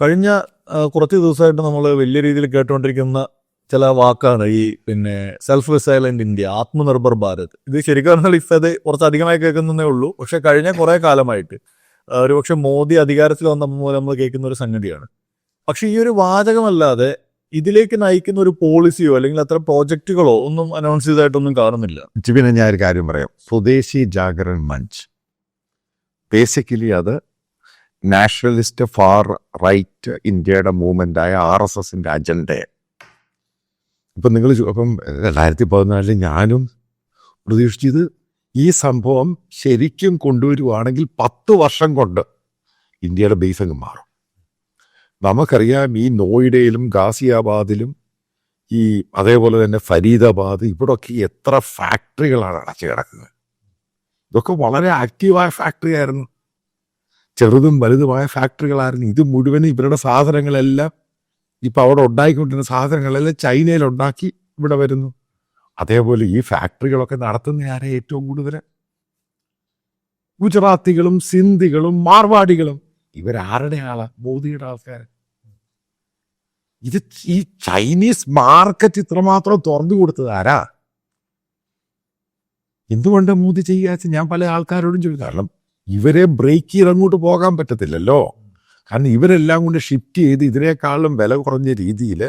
കഴിഞ്ഞ കുറച്ച് ദിവസമായിട്ട് നമ്മൾ വലിയ രീതിയിൽ കേട്ടുകൊണ്ടിരിക്കുന്ന ചില വാക്കാണ് ഈ പിന്നെ self resilient India Atmanirbhar Bharat. ഇത് ശരിക്കും പറഞ്ഞാൽ ഇപ്പം അത് കുറച്ച് അധികമായി കേൾക്കുന്നതേ ഉള്ളൂ. പക്ഷെ കഴിഞ്ഞ കുറേ കാലമായിട്ട് ഒരുപക്ഷെ മോദി അധികാരത്തിൽ വന്ന മൂലം നമ്മൾ കേൾക്കുന്ന ഒരു സംഗതിയാണ്. പക്ഷെ ഈ ഒരു വാചകമല്ലാതെ ഇതിലേക്ക് നയിക്കുന്ന ഒരു പോളിസിയോ അല്ലെങ്കിൽ അത്ര പ്രോജക്റ്റുകളോ ഒന്നും അനൗൺസ് ചെയ്തതായിട്ടൊന്നും കാണുന്നില്ല. പിന്നെ ഞാൻ ഒരു കാര്യം പറയാം. സ്വദേശി ജാഗരൺ മഞ്ച്. ബേസിക്കലി അത് നാഷണലിസ്റ്റ് ഫാർ റൈറ്റ് ഇന്ത്യയുടെ മൂവ്മെന്റ് ആയ ആർ എസ് എസിന്റെ അജണ്ടയെ. ഇപ്പം നിങ്ങൾ അപ്പം രണ്ടായിരത്തി പതിനാലിൽ ഞാനും പ്രതീക്ഷിച്ചത് ഈ സംഭവം ശരിക്കും കൊണ്ടുവരുവാണെങ്കിൽ പത്ത് വർഷം കൊണ്ട് ഇന്ത്യയുടെ ബേസ് അങ്ങ് മാറും. നമുക്കറിയാം ഈ നോയിഡയിലും ഗാസിയാബാദിലും ഈ അതേപോലെ തന്നെ ഫരീദാബാദ് ഇവിടൊക്കെ എത്ര ഫാക്ടറികളാണ് അടച്ചു കിടക്കുന്നത്. ഇതൊക്കെ വളരെ ആക്റ്റീവായ ഫാക്ടറി ആയിരുന്നു. ചെറുതും വലുതുമായ ഫാക്ടറികളായിരുന്നു. ഇത് മുഴുവനും ഇവരുടെ സാധനങ്ങളെല്ലാം ഇപ്പം അവിടെ ഉണ്ടാക്കിക്കൊണ്ടിരുന്ന സാധനങ്ങളെല്ലാം ചൈനയിൽ ഉണ്ടാക്കി ഇവിടെ വരുന്നു. അതേപോലെ ഈ ഫാക്ടറികളൊക്കെ നടത്തുന്ന ആരെ ഏറ്റവും കൂടുതൽ ഗുജറാത്തികളും സിന്ധികളും മാർവാടികളും. ഇവരാരുടെ ആളാ? മോദിയുടെ ആൾക്കാർ ഇത് ഈ ചൈനീസ് മാർക്കറ്റ് ഇത്രമാത്രം തുറന്നു കൊടുത്തത് ആരാ? എന്തുകൊണ്ട് മോദി ചെയ്യാച്ച ഞാൻ പല ആൾക്കാരോടും ചോദിച്ചു കാരണം ഇവരെ ബ്രേക്ക് ചെയ്ത് അങ്ങോട്ട് പോകാൻ പറ്റത്തില്ലല്ലോ. കാരണം ഇവരെല്ലാം കൊണ്ട് ഷിഫ്റ്റ് ചെയ്ത് ഇതിനേക്കാളും വില കുറഞ്ഞ രീതിയിൽ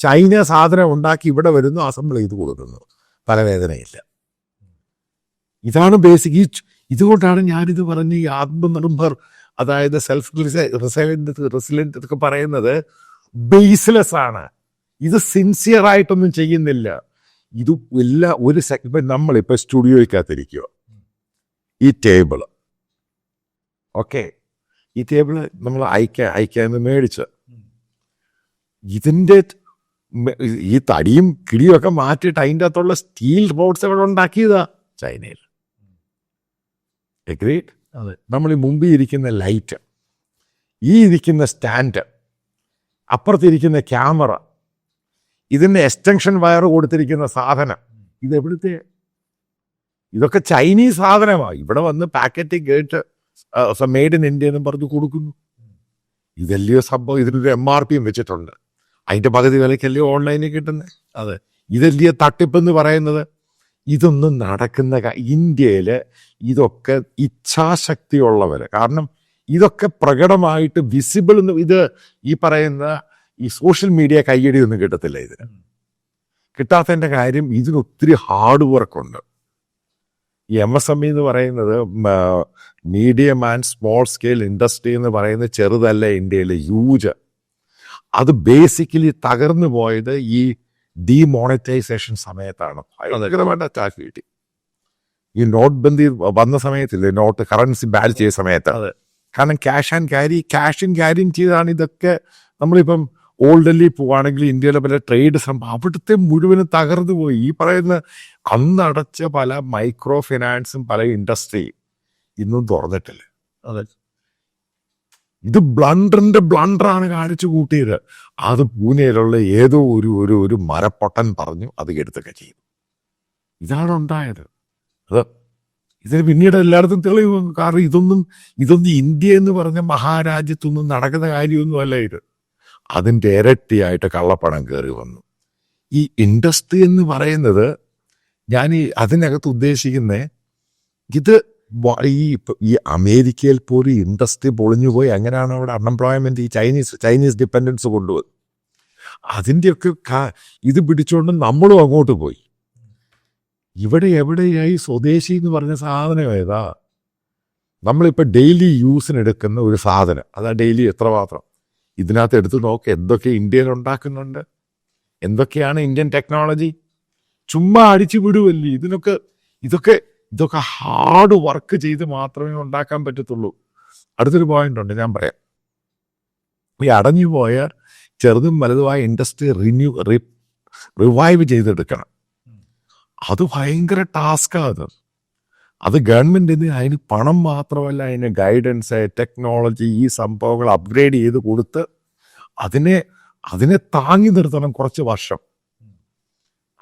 ചൈന സാധനം ഉണ്ടാക്കി ഇവിടെ വരുന്നു അസംബിൾ ചെയ്ത് കൊടുക്കുന്നു. തലവേദനയില്ല. ഇതാണ് ബേസിക് ഈ ഇതുകൊണ്ടാണ് ഞാനിത് പറഞ്ഞ് ഈ ആത്മനിർഭർ അതായത് സെൽഫ് റിസൈലന്റ് റെസിലന്റ് ഒക്കെ പറയുന്നത് ബേസ്ലെസ് ആണ്. ഇത് സിൻസിയർ ആയിട്ടൊന്നും ചെയ്യുന്നില്ല. ഇത് എല്ലാ ഒരു സെഗ്മെന്റ് നമ്മളിപ്പോൾ സ്റ്റുഡിയോയ്ക്കകത്തിരിക്കുക ഈ ടേബിൾ ഓക്കെ. ഈ ടേബിൾ നമ്മൾ അയക്കാൻ അയക്കാന്ന് മേടിച്ച്. ഇതിന്റെ ഈ തടിയും കിടിയും ഒക്കെ മാറ്റിയിട്ട് അതിന്റെ അകത്തുള്ള സ്റ്റീൽ റോഡ്സ് എവിടെ ഉണ്ടാക്കിയതാ? ചൈനയിൽ. എഗ്രീഡ് അതെ. നമ്മൾ ഈ മുമ്പിൽ ഇരിക്കുന്ന ലൈറ്റ് ഈ ഇരിക്കുന്ന സ്റ്റാൻഡ് അപ്പുറത്തിരിക്കുന്ന ക്യാമറ ഇതിന്റെ എക്സ്റ്റൻഷൻ വയർ കൊടുത്തിരിക്കുന്ന സാധനം ഇത് എവിടുത്തെ ഇതൊക്കെ ചൈനീസ് സാധനമാണ് ഇവിടെ വന്ന് പാക്കറ്റ് കേട്ട് മെയ്ഡ് ഇൻ ഇന്ത്യ എന്നും പറഞ്ഞു കൊടുക്കുന്നു. ഇതല്ലയോ സംഭവം ഇതിനൊരു എം ആർ പിയും വെച്ചിട്ടുണ്ട്. അതിന്റെ പകുതി വിലയ്ക്കല്ലയോ ഓൺലൈനിൽ കിട്ടുന്നത് അതെ. ഇതല്ലയോ തട്ടിപ്പെന്ന് പറയുന്നത് ഇതൊന്നും നടക്കുന്ന ഇന്ത്യയിൽ ഇന്ത്യയിൽ ഇതൊക്കെ ഇച്ഛാശക്തിയുള്ളവർ കാരണം ഇതൊക്കെ പ്രകടമായിട്ട് വിസിബിൾ എന്ന് ഇത് ഈ പറയുന്ന ഈ സോഷ്യൽ മീഡിയ കയ്യടി ഒന്നും കിട്ടത്തില്ല ഇതിന്. കിട്ടാത്തതിന്റെ കാര്യം ഇതിന് ഒത്തിരി ഹാർഡ് വർക്ക് ഉണ്ട്. ഈ എം എസ് എം ഇ എന്ന് പറയുന്നത് medium and small scale industry എന്ന് പറയുന്ന ചെറുതല്ല ഇന്ത്യയിൽ ഹ്യൂജ് അത് ബേസിക്കലി തകർന്നു പോയത് ഈ ഡിമോണിറ്റൈസേഷൻ സമയത്താണ്. ഭയങ്കരമായിട്ട് അറ്റാക്ക് കിട്ടി. ഈ നോട്ട് ബന്ദി വന്ന സമയത്തില്ലേ നോട്ട് കറൻസി ബാൻ ചെയ്ത സമയത്ത്. കാരണം cash and carry cash and ക്യാരിയും ചെയ്താണ് ഇതൊക്കെ. നമ്മളിപ്പം ഓൾഡ് ഡൽഹി പോവാണെങ്കിൽ ഇന്ത്യയിലെ പല ട്രേഡ് സംഭവം അവിടുത്തെ മുഴുവനും തകർന്നു പോയി. ഈ പറയുന്ന അന്നടച്ച പല മൈക്രോ ഫിനാൻസും പല ഇൻഡസ്ട്രി ഇന്നും തുറന്നിട്ടില്ല. അതെ. ഇത് ബ്ലണ്ടറിന്റെ ബ്ലണ്ടറാണ് കാണിച്ചു കൂട്ടിയത്. അത് പൂനെയിലുള്ള ഏതോ ഒരു ഒരു ഒരു മരപ്പൊട്ടൻ പറഞ്ഞു അത് എടുത്തൊക്കെ ചെയ്തു. ഇതാണ് ഉണ്ടായത്. അത് ഇതിന് പിന്നീട് എല്ലായിടത്തും തെളിവ് കാരണം ഇതൊന്നും ഇതൊന്നും ഇന്ത്യ എന്ന് പറഞ്ഞ മഹാരാജ്യത്തൊന്നും നടക്കുന്ന കാര്യമൊന്നും അല്ല ഇത്. അതിന്റെ ഇരട്ടിയായിട്ട് കള്ളപ്പണം കയറി വന്നു. ഈ ഇൻഡസ്ട്രി എന്ന് പറയുന്നത് ഞാൻ ഈ അതിനകത്ത് ഉദ്ദേശിക്കുന്നത് ഇത് ഈ ഈ അമേരിക്കയിൽ പോലും ഇൻഡസ്ട്രി പൊളിഞ്ഞു പോയി അങ്ങനെയാണ് അവിടെ അൺഎംപ്ലോയ്മെന്റ് ഈ ചൈനീസ് ചൈനീസ് ഡിപ്പെൻഡൻസ് കൊണ്ടുപോയി? അതിന്റെയൊക്കെ ഇത് പിടിച്ചുകൊണ്ട് നമ്മളും അങ്ങോട്ട് പോയി. ഇവിടെ എവിടെയായി സ്വദേശി എന്ന് പറഞ്ഞ സാധനം ഏതാ? നമ്മളിപ്പോൾ ഡെയിലി യൂസിന് എടുക്കുന്ന ഒരു സാധനം. അതാ ഡെയിലി എത്രമാത്രം? ഇതിനകത്ത് എടുത്ത് നോക്ക് എന്തൊക്കെ ഇന്ത്യയിൽ ഉണ്ടാക്കുന്നുണ്ട്? എന്തൊക്കെയാണ് ഇന്ത്യൻ ടെക്നോളജി? ചുമ്മാ അടിച്ചു വിടുവല്ലേ? ഇതിനൊക്കെ ഇതൊക്കെ ഇതൊക്കെ ഹാർഡ് വർക്ക് ചെയ്ത് മാത്രമേ ഉണ്ടാക്കാൻ പറ്റത്തുള്ളൂ. അടുത്തൊരു പോയിന്റ് ഉണ്ട് ഞാൻ പറയാം. ഈ അടഞ്ഞു പോയ ചെറുതും വലുതുമായ ഇൻഡസ്ട്രി റിന്യൂ റിവൈവ് ചെയ്തെടുക്കണം. അത് ഭയങ്കര ടാസ്കാണ് അത്. അത് ഗവൺമെന്റിന് അതിന് പണം മാത്രമല്ല അതിന് ഗൈഡൻസ് ടെക്നോളജി ഈ സംഭവങ്ങൾ അപ്ഗ്രേഡ് ചെയ്ത് കൊടുത്ത് അതിനെ അതിനെ താങ്ങി നിർത്തണം കുറച്ച് വർഷം.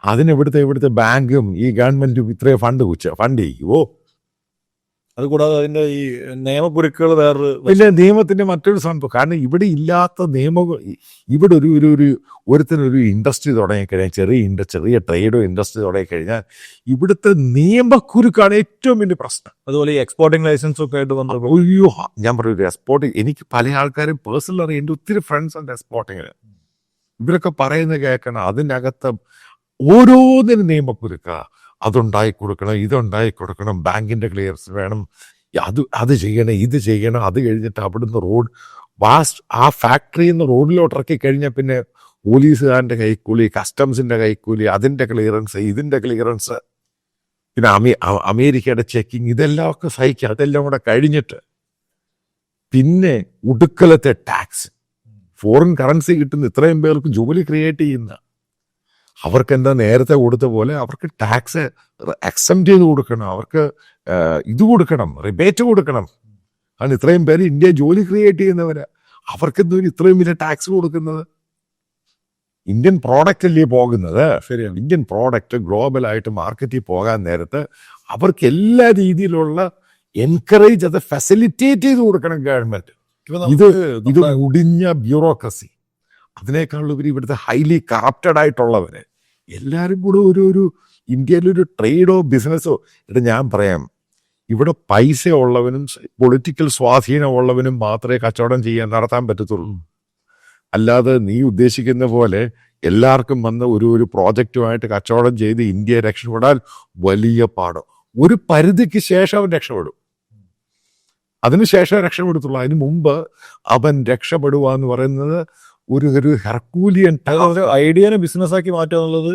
അതിന് ഇവിടുത്തെ ഇവിടുത്തെ ബാങ്കും ഈ ഗവൺമെന്റും ഇത്രയും ഫണ്ട് കുച്ച ഫണ്ട് ചെയ്യുമോ അതുകൂടാതെ അതിന്റെ ഈ നിയമപുരുക്കൾ വേറൊരു പിന്നെ നിയമത്തിന്റെ മറ്റൊരു സംഭവം. കാരണം ഇവിടെ ഇല്ലാത്ത നിയമ ഇവിടെ ഒരു ഒരു ഒരു ഒരുത്തിനൊരു ഇൻഡസ്ട്രി തുടങ്ങിക്കഴിഞ്ഞാൽ ചെറിയ ഇൻഡ ചെറിയ ട്രേഡോ ഇൻഡസ്ട്രി തുടങ്ങിക്കഴിഞ്ഞാൽ ഇവിടുത്തെ നിയമക്കുരുക്കാണ് ഏറ്റവും വലിയ പ്രശ്നം. അതുപോലെ ഈ എക്സ്പോർട്ടിംഗ് ലൈസൻസ് ഒക്കെ ആയിട്ട് വന്നത് അയ്യോ ഞാൻ പറയൂ എക്സ്പോർട്ടിങ് എനിക്ക് പല ആൾക്കാരും പേഴ്സണൽ അറിയാം എന്റെ ഒത്തിരി ഫ്രണ്ട്സ് ഉണ്ട് എക്സ്പോർട്ടിങ്ങിന്. ഇവരൊക്കെ പറയുന്നത് കേൾക്കണം അതിനകത്ത് ഓരോന്നിനും നിയമക്കുരുക്ക. അതുണ്ടായി കൊടുക്കണം ഇതുണ്ടായി കൊടുക്കണം ബാങ്കിന്റെ ക്ലിയർസ് വേണം. അത് അത് ചെയ്യണം ഇത് ചെയ്യണം അത് കഴിഞ്ഞിട്ട് അവിടുന്ന് റോഡ് വാസ്റ്റ് ആ ഫാക്ടറിയിൽ നിന്ന് റോഡിലോട്ട് ഇറക്കി കഴിഞ്ഞാൽ പിന്നെ പോലീസുകാരന്റെ കൈക്കൂലി കസ്റ്റംസിന്റെ കൈക്കൂലി അതിന്റെ ക്ലിയറൻസ് ഇതിന്റെ ക്ലിയറൻസ്. പിന്നെ അമേ അമേരിക്കയുടെ ചെക്കിങ് ഇതെല്ലാം ഒക്കെ സഹിക്കുക അതെല്ലാം കൂടെ കഴിഞ്ഞിട്ട് പിന്നെ ഉടുക്കലത്തെ ടാക്സ്. ഫോറിൻ കറൻസി കിട്ടുന്ന ഇത്രയും പേർക്ക് ജോലി ക്രിയേറ്റ് ചെയ്യുന്ന അവർക്ക് എന്താ നേരത്തെ കൊടുത്ത പോലെ അവർക്ക് ടാക്സ് അക്സെപ്റ്റ് ചെയ്ത് കൊടുക്കണം. അവർക്ക് ഇത് കൊടുക്കണം റിബേറ്റ് കൊടുക്കണം. കാരണം ഇത്രയും പേര് ഇന്ത്യ ജോലി ക്രിയേറ്റ് ചെയ്യുന്നവര്. അവർക്ക് എന്തോ ഇത്രയും വലിയ ടാക്സ് കൊടുക്കുന്നത്? ഇന്ത്യൻ പ്രോഡക്റ്റ് അല്ലേ പോകുന്നത്? ശരിയാണ്. ഇന്ത്യൻ പ്രോഡക്റ്റ് ഗ്ലോബലായിട്ട് മാർക്കറ്റിൽ പോകാൻ നേരത്ത് അവർക്ക് എല്ലാ രീതിയിലുള്ള എൻകറേജ് അത് ഫെസിലിറ്റേറ്റ് ചെയ്ത് കൊടുക്കണം ഗവൺമെന്റ് ഇത് ഇത് മുടിഞ്ഞ ബ്യൂറോക്രസി അതിനേക്കാൾ ഉപരി ഇവിടുത്തെ ഹൈലി കറപ്റ്റഡ് ആയിട്ടുള്ളവര് എല്ലാവരും കൂടെ ഒരു ഒരു ഇന്ത്യയിലൊരു ട്രേഡോ ബിസിനസ്സോ ഇവിടെ ഞാൻ പറയാം. ഇവിടെ പൈസ ഉള്ളവനും പൊളിറ്റിക്കൽ സ്വാധീനമുള്ളവനും മാത്രമേ കച്ചവടം ചെയ്യാൻ നടത്താൻ പറ്റത്തുള്ളൂ. അല്ലാതെ നീ ഉദ്ദേശിക്കുന്ന പോലെ എല്ലാവർക്കും വന്ന് ഒരു ഒരു പ്രോജക്റ്റുമായിട്ട് കച്ചവടം ചെയ്ത് ഇന്ത്യയെ രക്ഷപ്പെടാൻ വലിയ പാട്. ഒരു പരിധിക്ക് ശേഷം അവൻ രക്ഷപ്പെടും. അതിനുശേഷം രക്ഷപ്പെടുത്തുള്ളൂ. അതിന് മുമ്പ് അവൻ രക്ഷപ്പെടുക എന്ന് പറയുന്നത് ഒരു ഒരു ഹെർക്കൂലിയൻ ഐഡിയനെ ബിസിനസ് ആക്കി മാറ്റുക എന്നുള്ളത്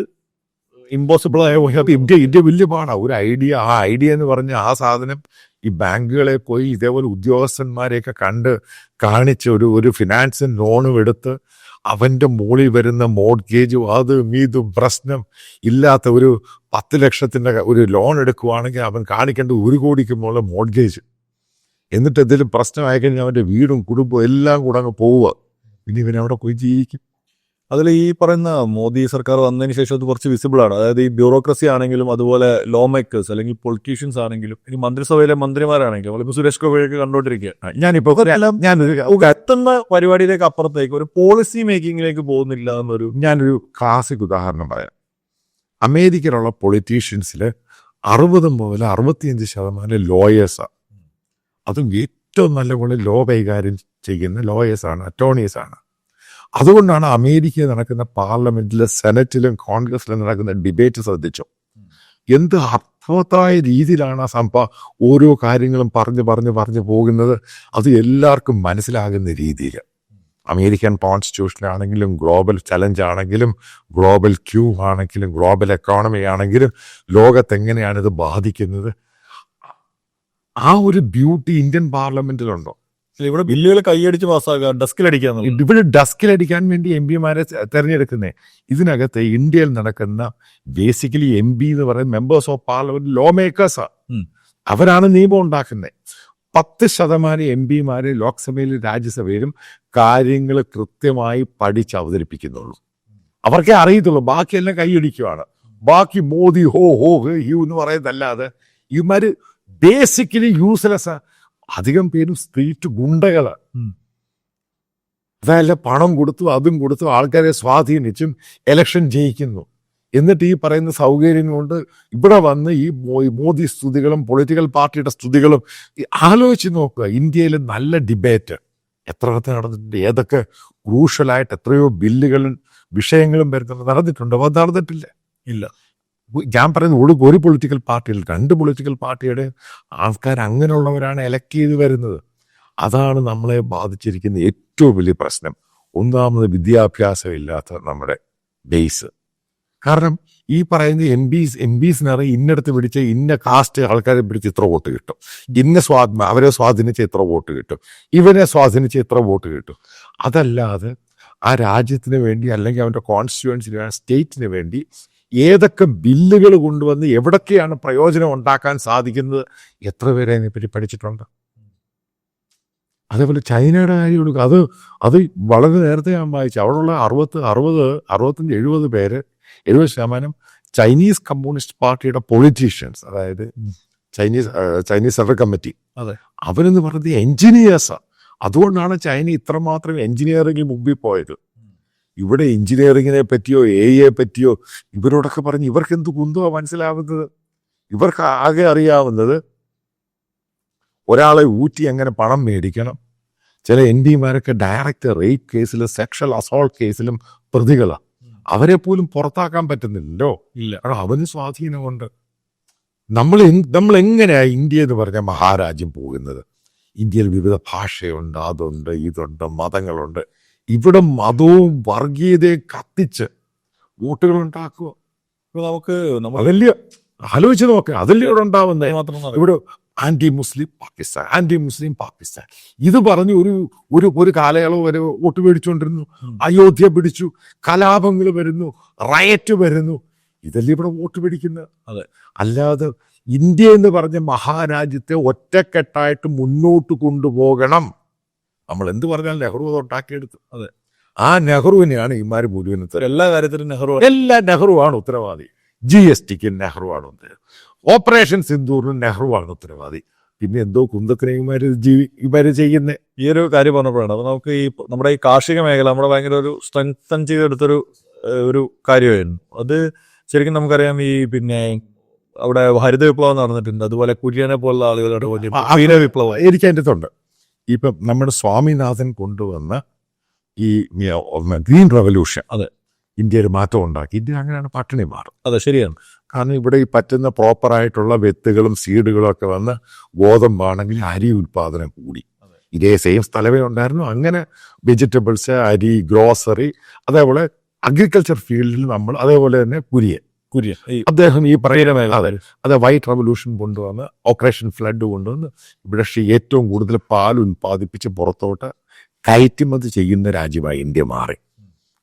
ഇമ്പോസിബിൾ ആയ ഇന്ത്യ ഇന്ത്യ വലിയ പാടാണ് ഒരു ഐഡിയ ആ ഐഡിയ എന്ന് പറഞ്ഞ ആ സാധനം ഈ ബാങ്കുകളെ പോയി ഇതേപോലെ ഉദ്യോഗസ്ഥന്മാരെയൊക്കെ കണ്ട് കാണിച്ച് ഒരു ഒരു ഫിനാൻസ് ലോണും എടുത്ത് അവന്റെ മുകളിൽ വരുന്ന മോഡ്ഗേജും അതും ഇതും പ്രശ്നം ഇല്ലാത്ത ഒരു പത്ത് ലക്ഷത്തിന്റെ ഒരു ലോൺ എടുക്കുവാണെങ്കിൽ അവൻ കാണിക്കേണ്ട ഒരു കോടിക്ക് മുകളിൽ മോഡ്ഗേജ് എന്നിട്ട് എന്തെങ്കിലും പ്രശ്നമായി കഴിഞ്ഞാൽ അവന്റെ വീടും കുടുംബവും എല്ലാം കൂടെ അങ്ങ് പോവുക. പിന്നെ ഇവൻ അവിടെ പോയി ജീവിക്കും. അതിൽ ഈ പറയുന്ന മോദി സർക്കാർ വന്നതിന് ശേഷം അത് കുറച്ച് വിസിബിൾ ആണ്. അതായത് ഈ ബ്യൂറോക്രസി ആണെങ്കിലും അതുപോലെ ലോ മേക്കേഴ്സ് അല്ലെങ്കിൽ പൊളിറ്റീഷ്യൻസ് ആണെങ്കിലും ഇനി മന്ത്രിസഭയിലെ മന്ത്രിമാരാണെങ്കിലും നമ്മളിപ്പോ സുരേഷ് ഗോപിയൊക്കെ കണ്ടുകൊണ്ടിരിക്കുക. ഞാനിപ്പോ ഞാനൊരു എത്തുന്ന പരിപാടിയിലേക്ക് അപ്പുറത്തേക്ക് ഒരു പോളിസി മേക്കിങ്ങിലേക്ക് പോകുന്നില്ല എന്നൊരു ഞാനൊരു ക്ലാസിക് ഉദാഹരണം പറയാം. അമേരിക്കയിലുള്ള പൊളിറ്റീഷ്യൻസിൽ അറുപത് മുതൽ അറുപത്തിയഞ്ച് ശതമാനം ലോയേഴ്സാണ് അതും ഏറ്റവും നല്ല പോലെ ലോ കൈകാര്യം ചെയ്യുന്ന ലോയേഴ്സാണ് അറ്റോർണീസാണ് അതുകൊണ്ടാണ് അമേരിക്കയിൽ നടക്കുന്ന പാർലമെന്റിലും സെനറ്റിലും കോൺഗ്രസിലും നടക്കുന്ന ഡിബേറ്റ് ശ്രദ്ധിച്ചു? എന്ത് അർത്ഥവത്തായ രീതിയിലാണ് ആ സംഭവം ഓരോ കാര്യങ്ങളും പറഞ്ഞു പറഞ്ഞു പറഞ്ഞു പോകുന്നത്? അത് എല്ലാവർക്കും മനസ്സിലാകുന്ന രീതിയിൽ. അമേരിക്കൻ കോൺസ്റ്റിറ്റ്യൂഷനാണെങ്കിലും ഗ്ലോബൽ ചലഞ്ച് ആണെങ്കിലും ഗ്ലോബൽ ക്യൂ ആണെങ്കിലും ഗ്ലോബൽ എക്കോണമി ആണെങ്കിലും ലോകത്തെങ്ങനെയാണിത് ബാധിക്കുന്നത്? ആ ഒരു ബ്യൂട്ടി ഇന്ത്യൻ പാർലമെന്റിലുണ്ടോ ഇവിടെ ബില്ലുകൾ കൈയടിച്ച് പാസ്സാക്കുക ഡസ്കിലടിക്കാൻ ഇവിടെ ഡസ്കിലടിക്കാൻ വേണ്ടി എം പിമാരെ തെരഞ്ഞെടുക്കുന്നേ. ഇതിനകത്ത് ഇന്ത്യയിൽ നടക്കുന്ന ബേസിക്കലി എം പി എന്ന് പറയുന്ന മെമ്പേഴ്സ് ഓഫ് പാർലമെന്റ് ലോ മേക്കേഴ്സാ. അവരാണ് നിയമം ഉണ്ടാക്കുന്നത് പത്ത് ശതമാനം എം പിമാരെ ലോക്സഭയിലും രാജ്യസഭയിലും കാര്യങ്ങൾ കൃത്യമായി പഠിച്ച് അവതരിപ്പിക്കുന്നുള്ളൂ. അവർക്കേ അറിയത്തുള്ളൂ ബാക്കിയെല്ലാം കൈയടിക്കുവാണ്. ബാക്കി മോദി ഹോ ഹോ ഹ്യൂ എന്ന് പറയുന്നതല്ലാതെ ഇവന്മാര് ബേസിക്കലി യൂസ്ലെസ് അധികം പേരും സ്ട്രീറ്റ് ഗുണ്ടകളാണ് അതായത് പണം കൊടുത്തു അതും കൊടുത്തു ആൾക്കാരെ സ്വാധീനിച്ചും ഇലക്ഷൻ ജയിക്കുന്നു. എന്നിട്ട് ഈ പറയുന്ന സൗകര്യം കൊണ്ട് ഇവിടെ വന്ന് ഈ മോദി സ്തുതികളും പൊളിറ്റിക്കൽ പാർട്ടിയുടെ സ്തുതികളും ആലോചിച്ച് നോക്കുക. ഇന്ത്യയിൽ നല്ല ഡിബേറ്റ് എത്ര നടന്നിട്ടുണ്ട്? ഏതൊക്കെ ക്രൂഷ്യലായിട്ട് എത്രയോ ബില്ലുകളും വിഷയങ്ങളും വരുന്നുണ്ട് നടന്നിട്ടുണ്ടോ? അത് നടന്നിട്ടില്ല? ഇല്ല. ഞാൻ പറയുന്നത് ഒരു ഒരു പൊളിറ്റിക്കൽ പാർട്ടിയിൽ രണ്ട് പൊളിറ്റിക്കൽ പാർട്ടിയുടെ ആൾക്കാർ അങ്ങനെയുള്ളവരാണ് എലക്ട് ചെയ്ത് വരുന്നത്. അതാണ് നമ്മളെ ബാധിച്ചിരിക്കുന്ന ഏറ്റവും വലിയ പ്രശ്നം. ഒന്നാമത് വിദ്യാഭ്യാസം ഇല്ലാത്ത നമ്മുടെ ബേസ് കാരണം ഈ പറയുന്ന എം ബിസ് എം ബീസിനറിയ ഇന്നടത്ത് പിടിച്ച് ഇന്ന കാസ്റ്റ് ആൾക്കാരെ പിടിച്ച് ഇത്ര വോട്ട് കിട്ടും. ഇന്ന സ്വാധീന അവരെ സ്വാധീനിച്ച് ഇത്ര വോട്ട് കിട്ടും. ഇവരെ സ്വാധീനിച്ച് ഇത്ര വോട്ട് കിട്ടും. അതല്ലാതെ ആ രാജ്യത്തിന് വേണ്ടി അല്ലെങ്കിൽ അവന്റെ കോൺസ്റ്റിറ്റ്യുവൻസിന് വേണ്ടി സ്റ്റേറ്റിന് വേണ്ടി ഏതൊക്കെ ബില്ലുകൾ കൊണ്ടുവന്ന് എവിടൊക്കെയാണ് പ്രയോജനം ഉണ്ടാക്കാൻ സാധിക്കുന്നത്? എത്ര പേരെ അതിനെപ്പറ്റി പഠിച്ചിട്ടുണ്ട്? അതേപോലെ ചൈനയുടെ കാര്യം എടുക്കുക അത് അത് വളരെ നേരത്തെ ഞാൻ വായിച്ചു. അവിടെയുള്ള അറുപത് അറുപത് അറുപത്തഞ്ച് എഴുപത് പേര് എഴുപത് ശതമാനം ചൈനീസ് കമ്മ്യൂണിസ്റ്റ് പാർട്ടിയുടെ പൊളിറ്റീഷ്യൻസ് അതായത് ചൈനീസ് ചൈനീസ് സെൻട്രൽ കമ്മിറ്റി. അതെ. അവരെന്ന് പറയുന്നത് എഞ്ചിനീയേഴ്സാണ് അതുകൊണ്ടാണ് ചൈന ഇത്രമാത്രം എൻജിനീയറിംഗിൽ മുമ്പിൽ പോയത്. ഇവിടെ എഞ്ചിനീയറിങ്ങിനെ പറ്റിയോ എ ഐയെ പറ്റിയോ ഇവരോടൊക്കെ പറഞ്ഞ് ഇവർക്ക് എന്ത് കുന്തോ മനസ്സിലാവുന്നത്? ഇവർക്ക് ആകെ അറിയാവുന്നത് ഒരാളെ ഊറ്റി അങ്ങനെ പണം മേടിക്കണം. ചില എൻ ഡിമാരൊക്കെ ഡയറക്റ്റ് റേപ്പ് കേസിലും സെക്ഷൽ അസോൾട്ട് കേസിലും പ്രതികളാണ് അവരെ പോലും പുറത്താക്കാൻ പറ്റുന്നില്ലല്ലോ. ഇല്ല. അവന് സ്വാധീനമുണ്ട്. നമ്മൾ നമ്മൾ എങ്ങനെയാ ഇന്ത്യ എന്ന് പറഞ്ഞ മഹാരാജ്യം പോകുന്നത്? ഇന്ത്യയിൽ വിവിധ ഭാഷയുണ്ട് അതുണ്ട് ഇതുണ്ട് മതങ്ങളുണ്ട്. ഇവിടെ മതവും വർഗീയതയും കത്തിച്ച് വോട്ടുകൾ ഉണ്ടാക്കുക ഇപ്പൊ നമുക്ക് അതല്ലേ? ആലോചിച്ച് നോക്കുക അതല്ലേ ഇവിടെ ഉണ്ടാവുന്നത്? മാത്രം. ഇവിടെ anti Muslim Pakistan anti Muslim Pakistan. ഇത് പറഞ്ഞ് ഒരു ഒരു ഒരു കാലയളവ് വരെ വോട്ട് മേടിച്ചുകൊണ്ടിരുന്നു. അയോധ്യ പിടിച്ചു. കലാപങ്ങൾ വരുന്നു. റയറ്റ് വരുന്നു. ഇതല്ലേ ഇവിടെ വോട്ട് പിടിക്കുന്നത് അതെ. അല്ലാതെ ഇന്ത്യ എന്ന് പറഞ്ഞ മഹാരാജ്യത്തെ ഒറ്റക്കെട്ടായിട്ട് മുന്നോട്ട് കൊണ്ടുപോകണം. നമ്മൾ എന്ത് പറഞ്ഞാൽ നെഹ്റു അത് ഉണ്ടാക്കിയെടുത്തു അതെ. ആ നെഹ്റുവിനെയാണ് ഇമാര് മുഴുവൻ എല്ലാ കാര്യത്തിലും നെഹ്റു എല്ലാ നെഹ്റുവാണ് ഉത്തരവാദി. ജി എസ് ടിക്ക് നെഹ്റുവാണ് ഉത്തരവാദി. ഓപ്പറേഷൻ സിന്ദൂറിന് നെഹ്റുവാണ് ഉത്തരവാദി. പിന്നെ എന്തോ കുന്തത്തിനെ ഇമാര് ജീവി ഇമാര് ചെയ്യുന്നേ. ഈ ഒരു കാര്യം പറഞ്ഞപ്പോഴാണ്. അപ്പൊ നമുക്ക് ഈ നമ്മുടെ ഈ കാർഷിക മേഖല നമ്മുടെ ഭയങ്കര ഒരു സ്ട്രെങ്തൻ ചെയ്തെടുത്തൊരു ഒരു കാര്യമായിരുന്നു. അത് ശരിക്കും നമുക്കറിയാം ഈ പിന്നെ അവിടെ ഹരിത വിപ്ലവം നടന്നിട്ടുണ്ട്. അതുപോലെ കുര്യനെ പോലുള്ള ആളുകളുടെ വിപ്ലവം എനിക്ക് അതിന്റെ തൊണ്ട് ഇപ്പം നമ്മുടെ സ്വാമിനാഥൻ കൊണ്ടുവന്ന ഈ ഗ്രീൻ റവല്യൂഷൻ. അതെ. ഒരു മാറ്റം ഉണ്ടാക്കി. ഇന്ത്യ അങ്ങനെയാണ് പട്ടിണി മാറും അതെ ശരിയാണ്. കാരണം ഇവിടെ ഈ പറ്റുന്ന പ്രോപ്പറായിട്ടുള്ള വിത്തുകളും സീഡുകളും ഒക്കെ വന്ന് ഗോതമ്പാണെങ്കിൽ അരി ഉൽപാദനം കൂടി. ഇതേ സെയിം സ്ഥലമേ ഉണ്ടായിരുന്നു. അങ്ങനെ വെജിറ്റബിൾസ് അരി ഗ്രോസറി അതേപോലെ അഗ്രികൾച്ചർ ഫീൽഡിൽ നമ്മൾ അതേപോലെ തന്നെ കുര്യൻ. കുര്യൻ അദ്ദേഹം ഈ പറയുന്ന മേഖല അത് വൈറ്റ് റവല്യൂഷൻ കൊണ്ടുവന്ന് ഓപ്പറേഷൻ ഫ്ലഡ് കൊണ്ടുവന്ന് ഇവിടെ ഏറ്റവും കൂടുതൽ പാൽ ഉൽപ്പാദിപ്പിച്ച് പുറത്തോട്ട് കയറ്റുമതി ചെയ്യുന്ന രാജ്യമായി ഇന്ത്യ മാറി.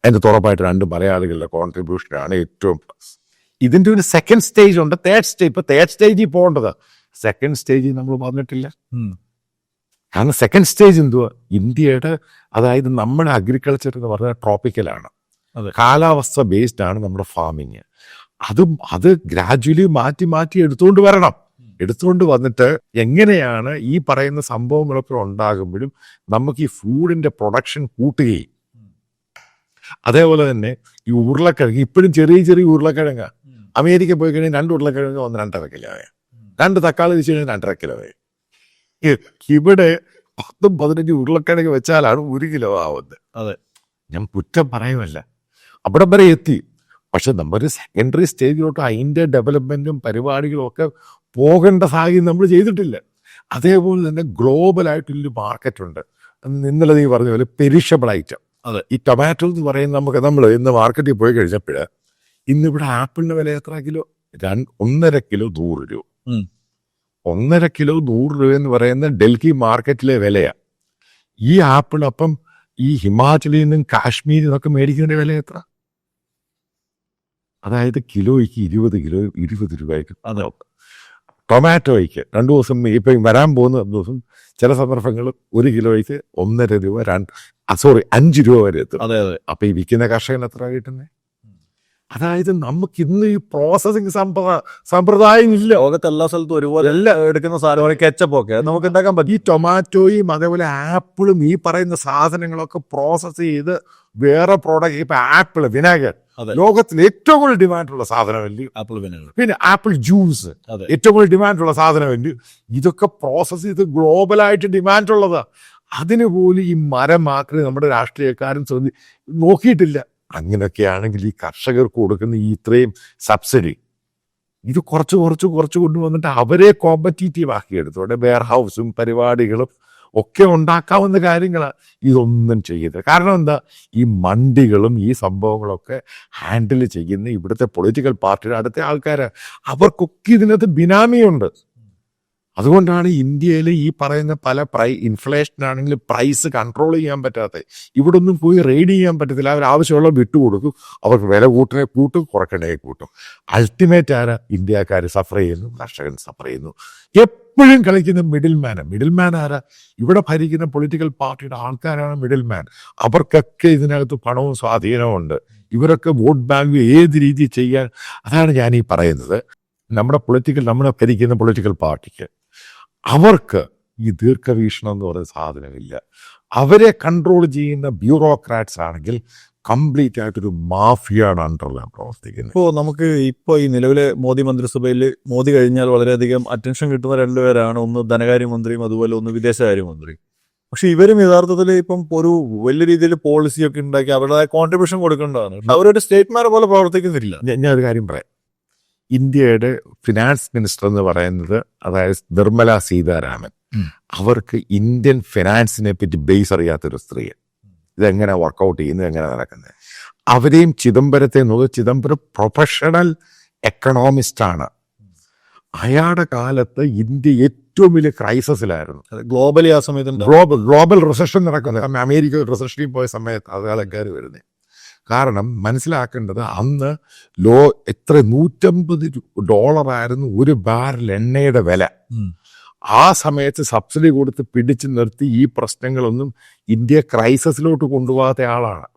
അതിന്റെ തുറപ്പായിട്ട് രണ്ട് മലയാളികളുടെ കോൺട്രിബ്യൂഷനാണ് ഏറ്റവും പ്ലസ് ഇതിന്റെ ഒരു സെക്കൻഡ് സ്റ്റേജ് ഉണ്ട്. തേർഡ് സ്റ്റേജ് ഇപ്പൊ തേർഡ് സ്റ്റേജിൽ പോകേണ്ടത്. സെക്കൻഡ് സ്റ്റേജിൽ നമ്മൾ പറഞ്ഞിട്ടില്ല. കാരണം സെക്കൻഡ് സ്റ്റേജ് എന്തുവാ? ഇന്ത്യയുടെ അതായത് നമ്മുടെ അഗ്രികൾച്ചർ എന്ന് പറഞ്ഞാൽ ട്രോപ്പിക്കലാണ് അതെ. കാലാവസ്ഥ ബേസ്ഡ് ആണ് നമ്മുടെ ഫാമിങ് അത് അത് ഗ്രാജുവലി മാറ്റി മാറ്റി എടുത്തുകൊണ്ട് വരണം. എടുത്തുകൊണ്ട് വന്നിട്ട് എങ്ങനെയാണ് ഈ പറയുന്ന സംഭവങ്ങളൊക്കെ ഉണ്ടാകുമ്പോഴും നമുക്ക് ഈ ഫുഡിന്റെ പ്രൊഡക്ഷൻ കൂട്ടുകയും. അതേപോലെ തന്നെ ഈ ഉരുളക്കിഴങ്ങ് ഇപ്പോഴും ചെറിയ ചെറിയ ഉരുളക്കിഴങ്ങ്. അമേരിക്ക പോയി കഴിഞ്ഞാൽ രണ്ട് ഉരുളക്കിഴങ്ങ് ഒന്ന് രണ്ടര കിലോ രണ്ട് തക്കാളി വെച്ച് കഴിഞ്ഞാൽ രണ്ടര കിലോ ഇവിടെ പത്തും പതിനഞ്ചും ഉരുളക്കിഴങ്ങ് വെച്ചാലാണ് ഒരു കിലോ ആവുന്നത്. അതെ. ഞാൻ കുറ്റം പറയുമല്ല. അവിടെ വരെ എത്തി. പക്ഷെ നമ്മൾ സെക്കൻഡറി സ്റ്റേജിലോട്ട് അതിന്റെ ഡെവലപ്മെന്റും പരിപാടികളും ഒക്കെ പോകേണ്ട സാഹചര്യം നമ്മൾ ചെയ്തിട്ടില്ല. അതേപോലെ തന്നെ ഗ്ലോബലായിട്ടൊരു മാർക്കറ്റുണ്ട് ഇന്നലെ നീ പറഞ്ഞ പോലെ പെരിഷബിൾ ഐറ്റം അതെ. ഈ ടൊമാറ്റോ എന്ന് പറയുന്നത് നമുക്ക് നമ്മൾ ഇന്ന് മാർക്കറ്റിൽ പോയി കഴിഞ്ഞപ്പോൾ ഇന്നിവിടെ ആപ്പിളിന്റെ വില എത്ര കിലോ? രണ്ട് ഒന്നര കിലോ നൂറ് രൂപ. ഒന്നര കിലോ നൂറ് രൂപ എന്ന് പറയുന്ന ഡൽഹി മാർക്കറ്റിലെ വിലയാണ് ഈ ആപ്പിൾ അപ്പം ഈ ഹിമാചലിൽ നിന്നും കാശ്മീരിൽ നിന്നൊക്കെ മേടിക്കുന്ന വില എത്ര? അതായത് കിലോയ്ക്ക് ഇരുപത് കിലോ ഇരുപത് രൂപയ്ക്ക് അത്. ടൊമാറ്റോയ്ക്ക് രണ്ട് ദിവസം ഇപ്പം വരാൻ പോകുന്ന രണ്ട് ദിവസം ചില സന്ദർഭങ്ങളിൽ ഒരു കിലോയ്ക്ക് ഒന്നര രൂപ രണ്ട് സോറി അഞ്ച് രൂപ വരെ എത്തും. അതെ അതെ. അപ്പം ഈ വിൽക്കുന്ന കർഷകൻ എത്ര കിട്ടുന്നത് അതായത് നമുക്ക് ഇന്ന് ഈ പ്രോസസ്സിംഗ് സമ്പ്രദായം ഇല്ല. ലോകത്ത് എല്ലാ സ്ഥലത്തും ഒരുപോലെ എല്ലാം എടുക്കുന്ന സാധനമാണ് കെച്ചപ്പൊക്കെ നമുക്ക് ഉണ്ടാക്കാൻ പറ്റും. ഈ ടൊമാറ്റോയും അതേപോലെ ആപ്പിളും ഈ പറയുന്ന സാധനങ്ങളൊക്കെ പ്രോസസ്സ് ചെയ്ത് വേറെ പ്രോഡക്റ്റ് ഇപ്പൊ ആപ്പിൾ വിനാഗർ. ലോകത്തിൽ ഏറ്റവും കൂടുതൽ ഡിമാൻഡുള്ള സാധനമല്ലേ ആപ്പിൾ വിനാഗർ. പിന്നെ ആപ്പിൾ ജ്യൂസ്. ഏറ്റവും കൂടുതൽ ഡിമാൻഡുള്ള സാധനമല്ലേ ഇതൊക്കെ പ്രോസസ്സ് ചെയ്ത് ഗ്ലോബലായിട്ട് ഡിമാൻഡ് ഉള്ളതാ. അതിന് പോലും ഈ മരം മാത്രമേ നമ്മുടെ രാഷ്ട്രീയക്കാരും ശ്രദ്ധി നോക്കിയിട്ടില്ല. അങ്ങനെയൊക്കെയാണെങ്കിൽ ഈ കർഷകർക്ക് കൊടുക്കുന്ന ഈ ഇത്രയും സബ്സിഡി ഇത് കുറച്ച് കുറച്ച് കുറച്ച് കൊണ്ടുവന്നിട്ട് അവരെ കോമ്പറ്റീറ്റീവ് ആക്കിയെടുത്തോടെ വെയർ ഹൗസും പരിപാടികളും ഒക്കെ ഉണ്ടാക്കാവുന്ന കാര്യങ്ങളാണ് ഇതൊന്നും ചെയ്യരുത്. കാരണം എന്താ? ഈ മണ്ടികളും ഈ സംഭവങ്ങളൊക്കെ ഹാൻഡിൽ ചെയ്യുന്ന ഇവിടുത്തെ പൊളിറ്റിക്കൽ പാർട്ടിയുടെ അടുത്ത ആൾക്കാര്. അവർക്കൊക്കെ ഇതിനകത്ത് ബിനാമിയുണ്ട്. അതുകൊണ്ടാണ് ഇന്ത്യയിൽ ഈ പറയുന്ന പല പ്രൈ ഇൻഫ്ലേഷൻ ആണെങ്കിലും പ്രൈസ് കൺട്രോൾ ചെയ്യാൻ പറ്റാത്ത ഇവിടെ ഒന്നും പോയി റെയ്ഡ് ചെയ്യാൻ പറ്റത്തില്ല. അവർ ആവശ്യമുള്ള വിട്ടുകൊടുക്കും അവർക്ക് വില കൂട്ടണേ കൂട്ടും കുറക്കണേ കൂട്ടും. അൾട്ടിമേറ്റ് ആരാ? ഇന്ത്യക്കാർ സഫർ ചെയ്യുന്നു കർഷകൻ സഫർ ചെയ്യുന്നു. എപ്പോഴും കളിക്കുന്ന മിഡിൽ മാൻ മിഡിൽ മാൻ ആരാ? ഇവിടെ ഭരിക്കുന്ന പൊളിറ്റിക്കൽ പാർട്ടിയുടെ ആൾക്കാരാണ് മിഡിൽ മാൻ അവർക്കൊക്കെ ഇതിനകത്ത് പണവും സ്വാധീനവും ഉണ്ട്. ഇവരൊക്കെ വോട്ട് ബാങ്ക് ഏത് രീതി ചെയ്യാൻ അതാണ് ഞാൻ ഈ പറയുന്നത്. നമ്മുടെ പൊളിറ്റിക്കൽ നമ്മുടെ ഭരിക്കുന്ന പൊളിറ്റിക്കൽ പാർട്ടിക്ക് അവർക്ക് ഈ ദീർഘവീക്ഷണം എന്ന് പറയുന്ന സാധനമില്ല. അവരെ കൺട്രോൾ ചെയ്യുന്ന ബ്യൂറോക്രാറ്റ്സ് ആണെങ്കിൽ കംപ്ലീറ്റ് ആയിട്ടൊരു മാഫിയാണ് അണ്ടറിലാണ് പ്രവർത്തിക്കുന്നത്. ഇപ്പോൾ നമുക്ക് ഇപ്പോൾ ഈ നിലവിലെ മോദി മന്ത്രിസഭയിൽ മോദി കഴിഞ്ഞാൽ വളരെയധികം അറ്റൻഷൻ കിട്ടുന്ന രണ്ടുപേരാണ് ഒന്ന് ധനകാര്യമന്ത്രിയും അതുപോലെ ഒന്ന് വിദേശകാര്യമന്ത്രിയും. പക്ഷെ ഇവരും യഥാർത്ഥത്തിൽ ഇപ്പം ഒരു വലിയ രീതിയിൽ പോളിസി ഒക്കെ ഉണ്ടാക്കി അവരുടേതായ കോൺട്രിബ്യൂഷൻ കൊടുക്കേണ്ടതാണ്. അവരൊരു സ്റ്റേറ്റ്മാരെ പോലെ പ്രവർത്തിക്കുന്നില്ല. ഞാൻ ഒരു കാര്യം പറയാം. ഇന്ത്യയുടെ ഫിനാൻസ് മിനിസ്റ്റർ എന്ന് പറയുന്നത് അതായത് നിർമ്മല സീതാരാമൻ. അവർക്ക് ഇന്ത്യൻ ഫിനാൻസിനെ പറ്റി ബേസ് അറിയാത്തൊരു സ്ത്രീയാണ് ഇതെങ്ങനെ വർക്കൗട്ട് ചെയ്യുന്നത് എങ്ങനെ നടക്കുന്നത്? അവരെയും ചിദംബരത്തെ നോക്കുക ചിദംബരം പ്രൊഫഷണൽ എക്കണോമിസ്റ്റ് ആണ്. അയാളുടെ കാലത്ത് ഇന്ത്യ ഏറ്റവും വലിയ ക്രൈസിസിലായിരുന്നു ഗ്ലോബലി ആ സമയത്ത് ഗ്ലോബൽ ഗ്ലോബൽ റിസഷൻ നടക്കുന്നത്. അമേരിക്ക റിസഷനിൽ പോയ സമയത്ത് അതുകാലം കയറി വരുന്നത് കാരണം മനസ്സിലാക്കേണ്ടത് അന്ന് ലോ എത്ര നൂറ്റമ്പത് ഡോളറായിരുന്നു ഒരു ബാരൽ എണ്ണയുടെ വില. ആ സമയത്ത് സബ്സിഡി കൊടുത്ത് പിടിച്ചു നിർത്തി ഈ പ്രശ്നങ്ങളൊന്നും ഇന്ത്യ ക്രൈസിസിലോട്ട് കൊണ്ടുപോകാത്ത ആളാണ്.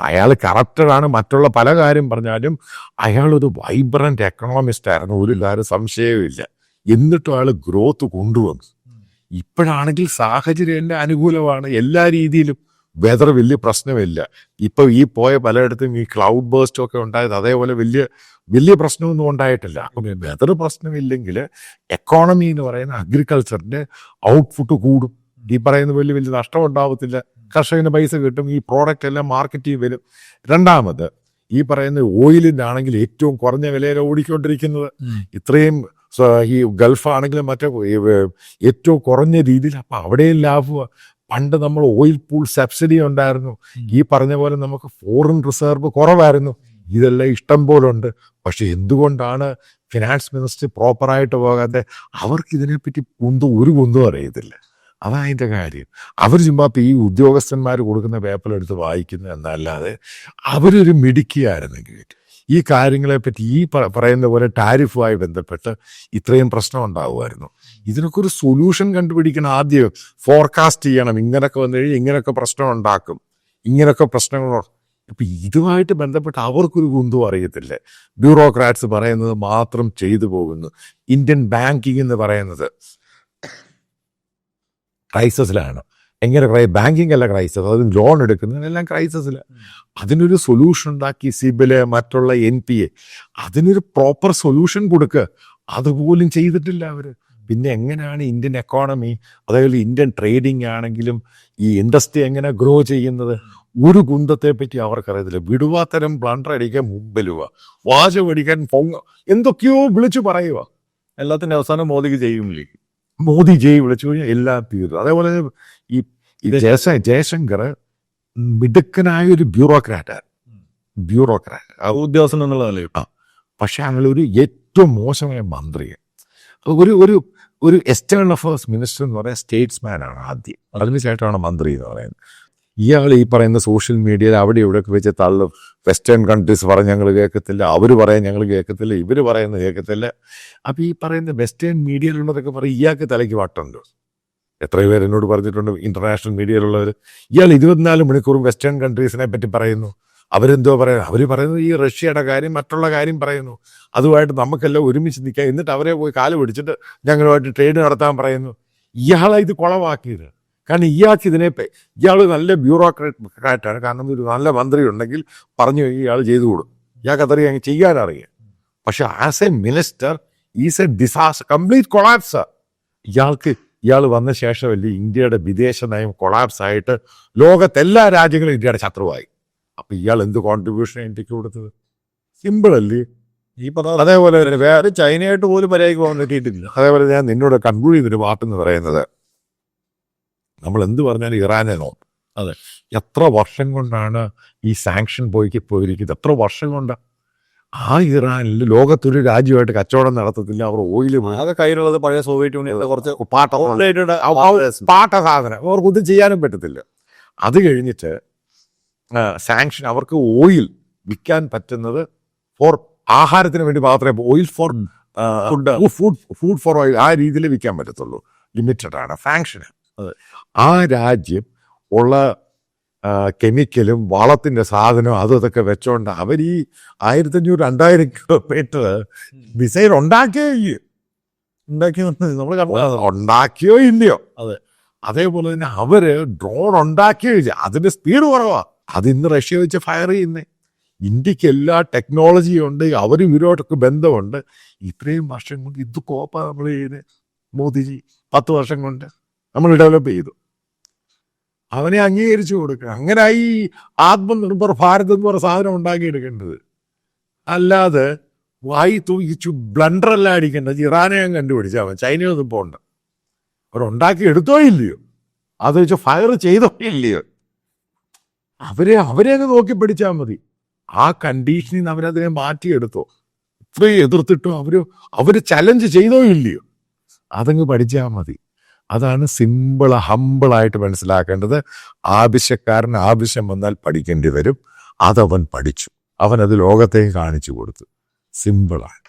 അയാൾ കറക്റ്റഡാണ് മറ്റുള്ള പല കാര്യം പറഞ്ഞാലും അയാളൊരു വൈബ്രന്റ് എക്കണോമിസ്റ്റ് ആയിരുന്നു. ഒരു കാര്യം സംശയവുമില്ല എന്നിട്ടും അയാൾ ഗ്രോത്ത് കൊണ്ടുവന്നു. ഇപ്പോഴാണെങ്കിൽ സാഹചര്യം എന്റെ അനുകൂലമാണ്. എല്ലാ രീതിയിലും വെതർ വലിയ പ്രശ്നമില്ല. ഇപ്പൊ ഈ പോയ പലയിടത്തും ഈ ക്ലൗഡ് ബേസ്റ്റ് ഒക്കെ ഉണ്ടായത് അതേപോലെ വലിയ വലിയ പ്രശ്നമൊന്നും ഉണ്ടായിട്ടില്ല. വെതർ പ്രശ്നമില്ലെങ്കിൽ എക്കോണമി എന്ന് പറയുന്ന അഗ്രികൾച്ചറിന്റെ ഔട്ട്പുട്ട് കൂടും. ഈ പറയുന്ന വലിയ വലിയ നഷ്ടം ഉണ്ടാവത്തില്ല. കർഷകന് പൈസ കിട്ടും. ഈ പ്രോഡക്റ്റ് എല്ലാം മാർക്കറ്റിൽ വരും. രണ്ടാമത് ഈ പറയുന്ന ഓയിലിന്റെ ആണെങ്കിൽ ഏറ്റവും കുറഞ്ഞ വിലയിൽ ഓടിക്കൊണ്ടിരിക്കുന്നത്. ഇത്രയും ഈ ഗൾഫ് ആണെങ്കിലും മറ്റേ ഏറ്റവും കുറഞ്ഞ രീതിയിൽ അപ്പൊ അവിടെയും ലാഭമാണ് പണ്ട് നമ്മൾ ഓയിൽ പൂൾ സബ്സിഡി ഉണ്ടായിരുന്നു. ഈ പറഞ്ഞ പോലെ നമുക്ക് ഫോറിൻ റിസർവ് കുറവായിരുന്നു. ഇതെല്ലാം ഇഷ്ടം പോലെ ഉണ്ട് പക്ഷെ എന്തുകൊണ്ടാണ് ഫിനാൻസ് മിനിസ്റ്റർ പ്രോപ്പറായിട്ട് പോകാതെ അവർക്ക് ഇതിനെപ്പറ്റി കുന്തും ഒരു കുന്തും അറിയത്തില്ല? അതാ അതിന്റെ കാര്യം. അവർ ചുമ്മാ ഈ ഉദ്യോഗസ്ഥന്മാർ കൊടുക്കുന്ന പേപ്പർ എടുത്ത് വായിക്കുന്നു എന്നല്ലാതെ അവരൊരു മിടുക്കിയായിരുന്നെങ്കിൽ. ഈ കാര്യങ്ങളെപ്പറ്റി ഈ പറയുന്ന പോലെ ടാരിഫുമായി ബന്ധപ്പെട്ട് ഇത്രയും പ്രശ്നം ഉണ്ടാവുമായിരുന്നു. ഇതിനൊക്കെ ഒരു സൊല്യൂഷൻ കണ്ടുപിടിക്കണം ആദ്യം. ഫോർകാസ്റ്റ് ചെയ്യണം. ഇങ്ങനൊക്കെ വന്നു കഴിഞ്ഞാൽ ഇങ്ങനൊക്കെ പ്രശ്നം ഉണ്ടാക്കും. ഇങ്ങനൊക്കെ പ്രശ്നങ്ങൾ ഇപ്പം ഇതുമായിട്ട് ബന്ധപ്പെട്ട് അവർക്കൊരു കുന്തും അറിയത്തില്ല. ബ്യൂറോക്രാറ്റ്സ് പറയുന്നത് മാത്രം ചെയ്തു പോകുന്നു. ഇന്ത്യൻ ബാങ്കിങ് എന്ന് പറയുന്നത്. ക്രൈസിസിലാണ് എങ്ങനെ ക്രൈ ബാങ്കിങ് അല്ല ക്രൈസിസ് അത് ലോൺ എടുക്കുന്നതിനെല്ലാം ക്രൈസിസിൽ അതിനൊരു സൊല്യൂഷൻ ഉണ്ടാക്കി സിബിൽ മറ്റുള്ള എൻ പി എ അതിനൊരു പ്രോപ്പർ സൊല്യൂഷൻ കൊടുക്കുക അതുപോലും ചെയ്തിട്ടില്ല അവർ. പിന്നെ എങ്ങനെയാണ് ഇന്ത്യൻ എക്കോണമി അതായത് ഇന്ത്യൻ ട്രേഡിംഗ് ആണെങ്കിലും ഈ ഇൻഡസ്ട്രി എങ്ങനെ ഗ്രോ ചെയ്യുന്നത്? ഒരു കുന്തത്തെ പറ്റി അവർക്കറിയത്തില്ല. വിടുവാത്തരം ബ്ലണ്ടർ അടിക്കാൻ മുമ്പിലുക വാചം അടിക്കാൻ പൊങ്ങ. എന്തൊക്കെയോ വിളിച്ചു പറയുക എല്ലാത്തിന്റെ അവസാനം മോദിക്ക് ചെയ്യും മോദി ജയ് വിളിച്ചു കഴിഞ്ഞാൽ എല്ലാം തീരും. അതേപോലെ ഈ ജയശ ജയശങ്കർ മിടുക്കനായ ഒരു ബ്യൂറോക്രാറ്റാണ്. ബ്യൂറോക്രാറ്റ്. ഉദ്യോഗസ്ഥൻ എന്നുള്ള നിലയിൽ. പക്ഷെ അങ്ങനെ ഒരു ഏറ്റവും മോശമായ മന്ത്രി. ഒരു ഒരു ഒരു എക്സ്റ്റേണൽ അഫയേഴ്സ് മിനിസ്റ്റർ എന്ന് പറയുന്നത് സ്റ്റേറ്റ്സ്മാൻ ആണ് ആദ്യം. അതിനുശേഷമാണ് മന്ത്രി എന്ന് പറയുന്നത്. ഇയാൾ ഈ പറയുന്ന സോഷ്യൽ മീഡിയയിൽ അവിടെ ഇവിടെയൊക്കെ വെച്ച് തള്ളും. വെസ്റ്റേൺ കൺട്രീസ് പറഞ്ഞ് ഞങ്ങൾ കേൾക്കത്തില്ല. അവർ പറയാൻ ഞങ്ങൾ കേൾക്കത്തില്ല. ഇവർ പറയുന്നത് കേൾക്കത്തില്ല. അപ്പം ഈ പറയുന്ന വെസ്റ്റേൺ മീഡിയയിലുള്ളതൊക്കെ പറയും ഇയാൾക്ക് തലയ്ക്ക് വട്ടുണ്ടോ എത്ര പേര് എന്നോട് പറഞ്ഞിട്ടുണ്ട് ഇന്റർനാഷണൽ മീഡിയയിലുള്ളവർ ഇയാൾ ഇരുപത്തിനാല് മണിക്കൂറും വെസ്റ്റേൺ കൺട്രീസിനെ പറ്റി പറയുന്നു. അവരെന്തോ പറയുന്നത് അവർ പറയുന്നത് ഈ റഷ്യയുടെ കാര്യം മറ്റുള്ള കാര്യം പറയുന്നു. അതുമായിട്ട് നമുക്കെല്ലാം ഒരുമിച്ച് നിൽക്കാം. എന്നിട്ട് അവരെ പോയി കാൽ പിടിച്ചിട്ട് ഞങ്ങളുമായിട്ട് ട്രേഡ് നടത്താൻ പറയുന്നു. ഇയാളെ ഇത് കുളവാക്കിയത് കാരണം ഇയാൾക്ക് ഇതിനെ ഇയാൾ നല്ല ബ്യൂറോക്രാറ്റാണ് കാരണം ഒരു നല്ല മന്ത്രി ഉണ്ടെങ്കിൽ പറഞ്ഞു ഇയാൾ ചെയ്തു കൊടുക്കും. ഇയാൾക്ക് ചെയ്യാൻ അറിയാം. പക്ഷെ as a minister is a disaster complete collapse ഇയാൾക്ക് ഇയാൾ വന്ന ശേഷമല്ലേ ഇന്ത്യയുടെ വിദേശ നയം കൊളാപ്സ് ആയിട്ട് ലോകത്തെല്ലാ രാജ്യങ്ങളും ഇന്ത്യയുടെ ശത്രുവായി. അപ്പൊ ഇയാൾ എന്ത് കോൺട്രിബ്യൂഷൻ ഇന്ത്യയ്ക്ക് കൊടുത്തത്? സിമ്പിൾ അല്ലേ? ഈ പറഞ്ഞ അതേപോലെ തന്നെ വേറെ ചൈനയായിട്ട് പോലും മര്യാദയ്ക്ക് പോകാൻ പറ്റിയിട്ടില്ല. അതേപോലെ ഞാൻ നിന്നോട് കൺക്ലൂഡ് ചെയ്തൊരു വാക്കെന്ന് പറയുന്നത്. നമ്മൾ എന്ത് പറഞ്ഞാലും ഇറാനെ നോക്കും. അതെ. എത്ര വർഷം കൊണ്ടാണ് ഈ സാങ്ഷൻ പോയിക്ക് പോയിരിക്കുന്നത്? എത്ര വർഷം കൊണ്ട് ആ ഇറാനിൽ ലോകത്തൊരു രാജ്യമായിട്ട് കച്ചവടം നടത്തത്തില്ല. അവർ ഓയിൽ അതൊക്കെ കയ്യിലുള്ളത് പഴയ സോവിയറ്റ് യൂണിയനിലെ കുറച്ച് പാട്ട പാട്ട സാധനം. അവർക്കൊന്നും ചെയ്യാനും പറ്റത്തില്ല. അത് കഴിഞ്ഞിട്ട് സാങ്ഷൻ അവർക്ക് ഓയിൽ വിൽക്കാൻ പറ്റുന്നത് ഫോർ ആഹാരത്തിന് വേണ്ടി മാത്രമേ oil for food. Food food for oil ആ രീതിയിൽ വിൽക്കാൻ പറ്റത്തുള്ളൂ. ലിമിറ്റഡ് ആണ്. ഫാങ്ഷന് ആ രാജ്യം ഉള്ള കെമിക്കലും വളത്തിന്റെ സാധനവും അതും ഇതൊക്കെ വെച്ചോണ്ട് അവർ ഈ ആയിരത്തഞ്ഞൂറ് രണ്ടായിരം കിലോമീറ്റർ മിസൈൽ ഉണ്ടാക്കിയേ? ഉണ്ടാക്കി നമ്മൾ ഉണ്ടാക്കിയോ ഇല്ലയോ? അതെ. അതേപോലെ തന്നെ അവർ ഡ്രോൺ ഉണ്ടാക്കിയോ ഇല്ല. അതിന്റെ സ്പീഡ് കുറവാ. അത് ഇന്ന് റഷ്യ വെച്ച് ഫയർ ചെയ്യുന്നേ. ഇന്ത്യയ്ക്ക് എല്ലാ ടെക്നോളജിയും ഉണ്ട്. അവരും ഇവരോട്ടൊക്കെ ബന്ധമുണ്ട്. ഇത്രയും വർഷം കൊണ്ട് ഇത് കോപ്പ നമ്മൾ ചെയ്ത് മോദിജി പത്ത് വർഷം കൊണ്ട് നമ്മൾ ഡെവലപ്പ് ചെയ്തു. അവനെ അംഗീകരിച്ചു കൊടുക്കുക. അങ്ങനെ ഈ ആത്മനിർഭർ ഭാരത് എന്ന് പറഞ്ഞ സാധനം ഉണ്ടാക്കിയെടുക്കേണ്ടത്. അല്ലാതെ വായി തൂക്കിച്ചു ബ്ലണ്ടറല്ല അടിക്കേണ്ടത് ഇറാനെ ഞാൻ കണ്ടുപിടിച്ചാൽ അവൻ ചൈനയൊന്നും പോണ്ട. അവരുണ്ടാക്കി എടുത്തോ ഇല്ലയോ? അത് വെച്ച് ഫയർ ചെയ്തോ ഇല്ലയോ? അവരെ അവരെ അങ്ങ് നോക്കി പിടിച്ചാൽ മതി. ആ കണ്ടീഷനിൽ നിന്ന് അവരതിനെ മാറ്റിയെടുത്തോ. ഇത്രയും എതിർത്തിട്ടോ അവർ അവർ ചലഞ്ച് ചെയ്തോ ഇല്ലയോ? അതങ്ങ് പഠിച്ചാൽ മതി. അതാണ് സിമ്പിൾ ഹമ്പിളായിട്ട് മനസ്സിലാക്കേണ്ടത്. ആവശ്യക്കാരൻ ആവശ്യം വന്നാൽ പഠിക്കേണ്ടി വരും. അതവൻ പഠിച്ചു. അവൻ അത് ലോകത്തേക്ക് കാണിച്ചു കൊടുത്തു. സിമ്പിളാണ്